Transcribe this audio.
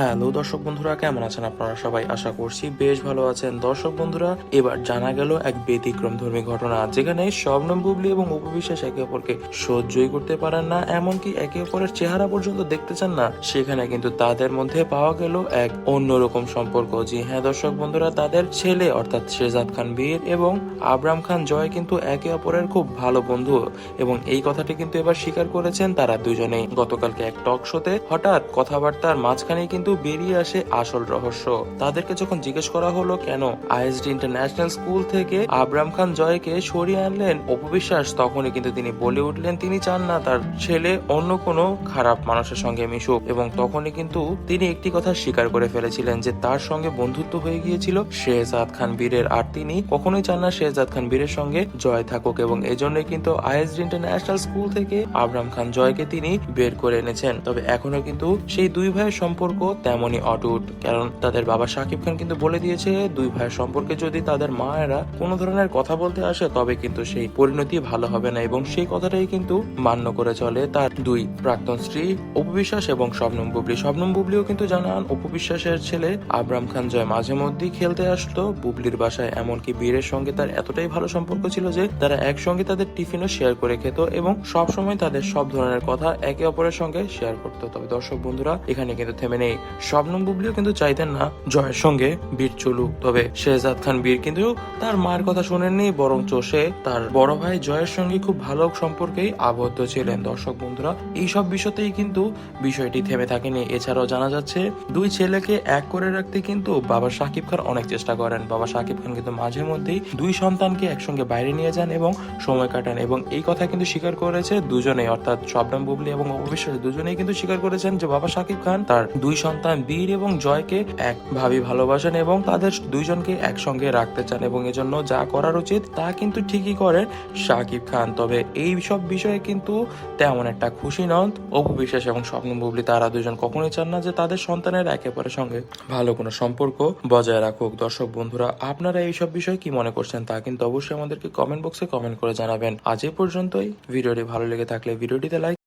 Hello দর্শক বন্ধুরা, কেমন আছেন আপনারা সবাই? আশা করছি বেশ ভালো আছেন। দর্শক বন্ধুরা, এবার জানা গেল এক ব্যতিক্রম ধর্মী ঘটনা, যেখানে শবনম বুবলি এবং উপবিশ্বাস একে অপরকে সহ্যই করতে পারেন না, এমনকি একে অপরের চেহারা পর্যন্ত দেখতে চান না। সেখানে কিন্তু তাদের মধ্যে পাওয়া গেল এক অন্যরকম সম্পর্ক। জি হ্যাঁ দর্শক বন্ধুরা, তাদের ছেলে, অর্থাৎ শেজাদ খান বীর এবং আবরাম খান জয় কিন্তু একে অপরের খুব ভালো বন্ধু এবং এই কথাটি কিন্তু এবার স্বীকার করেছেন তারা দুজনেই। গতকালকে এক টক শোতে হঠাৎ কথাবার্তার মাঝখানে কিন্তু বেরিয়ে আসে আসল রহস্য। তাদেরকে যখন জিজ্ঞেস করা হলো, কেন? আইএসডি ইন্টারন্যাশনাল স্কুল থেকে আবরাম খান জয়কে সরিয়ে আনলেন অপবিশ্বাস, তখনই কিন্তু তিনি বলে উঠলেন, তিনি চান না তার ছেলে অন্য কোনো খারাপ মানুষের সঙ্গে মিশুক। এবং তখনই কিন্তু তিনি একটি কথা স্বীকার করে ফেলেছিলেন যে তার সঙ্গে বন্ধুত্ব হয়ে গিয়েছিল শেহজাদ খান বীরের, আর তিনি কখনোই চান না শেহজাদ খান বীরের সঙ্গে জয় থাকুক। এবং এজন্যই কিন্তু আইএসডি ইন্টারন্যাশনাল স্কুল থেকে আবরাম খান জয়কে তিনি বের করে এনেছেন। তবে এখনও কিন্তু সেই দুই ভাইয়ের সম্পর্ক তেমনই অটুট, কারণ তাদের বাবা সাকিব খান কিন্তু বলে দিয়েছে, দুই ভাইয়ের সম্পর্কে যদি তাদের মায়েরা কোনো ধরনের কথা বলতে আসে, তবে কিন্তু সেই পরিণতি ভালো হবে না এবং সেই কথাটাই কিন্তু মান্য করে চলে তার দুই প্রাক্তন স্ত্রী উপবিশ্বাস এবং শবনম বুবলি। শবনম বুবলিও কিন্তু জানান উপবিশ্বাসের ছেলে আবরাম খান জয় মাঝে মধ্যেই খেলতে আসতো বুবলির বাসায় এমনকি বীরের সঙ্গে তার এতটাই ভালো সম্পর্ক ছিল যে তারা একসঙ্গে তাদের টিফিনও শেয়ার করে খেত এবং সব সময় তাদের সব ধরনের কথা একে অপরের সঙ্গে শেয়ার করতো। তবে দর্শক বন্ধুরা, এখানে কিন্তু থেমে নেই। শবনম বুবলিও কিন্তু চাইতেন না জয়ের সঙ্গে বীর চলুক। তবে শেহজাদ খান বীর কিন্তু তার মায়ের কথা শোনেননি, বরঞ্চ সে তার বড় ভাই জয়ের সঙ্গে খুব ভালো সম্পর্কেই আবদ্ধ ছিলেন। দর্শক বন্ধুরা এই সব বিষয়তেই কিন্তু বিষয়টি থেমে থাকেনি। এছাড়াও জানা যাচ্ছে, দুই ছেলেকে এক করে রাখতে কিন্তু বাবা সাকিব খান অনেক চেষ্টা করেন। বাবা সাকিব খান কিন্তু মাঝে মধ্যেই দুই সন্তানকে একসঙ্গে বাইরে নিয়ে যান এবং সময় কাটান এবং এই কথা কিন্তু স্বীকার করেছে দুজনেই। অর্থাৎ শবনম বুবলি এবং অবিশ্বাস দুজনেই কিন্তু স্বীকার করেছেন যে বাবা সাকিব খান তার দুই সন্তান বীর এবং জয়কে এক ভাবি ভালোবাসেন এবং তাদের দুইজনকে একসঙ্গে রাখতে চান এবং এজন্য যা করার উচিত তা কিন্তু ঠিকই করেন সাকিব খান। তবে এই সব বিষয়ে কিন্তু তেমন একটা খুশি নন অপু বিশ্বাস এবং স্বপ্ন বুবলি। তারা দুজন কখনোই চান না যে তাদের সন্তানের একেবারে সঙ্গে ভালো কোনো সম্পর্ক বজায় রাখুক। দর্শক বন্ধুরা, আপনারা এইসব বিষয়ে কি মনে করছেন তা কিন্তু অবশ্যই আমাদেরকে কমেন্ট বক্সে কমেন্ট করে জানাবেন। আজ এ পর্যন্তই। ভিডিওটি ভালো লেগে থাকলে ভিডিওটিতে লাইক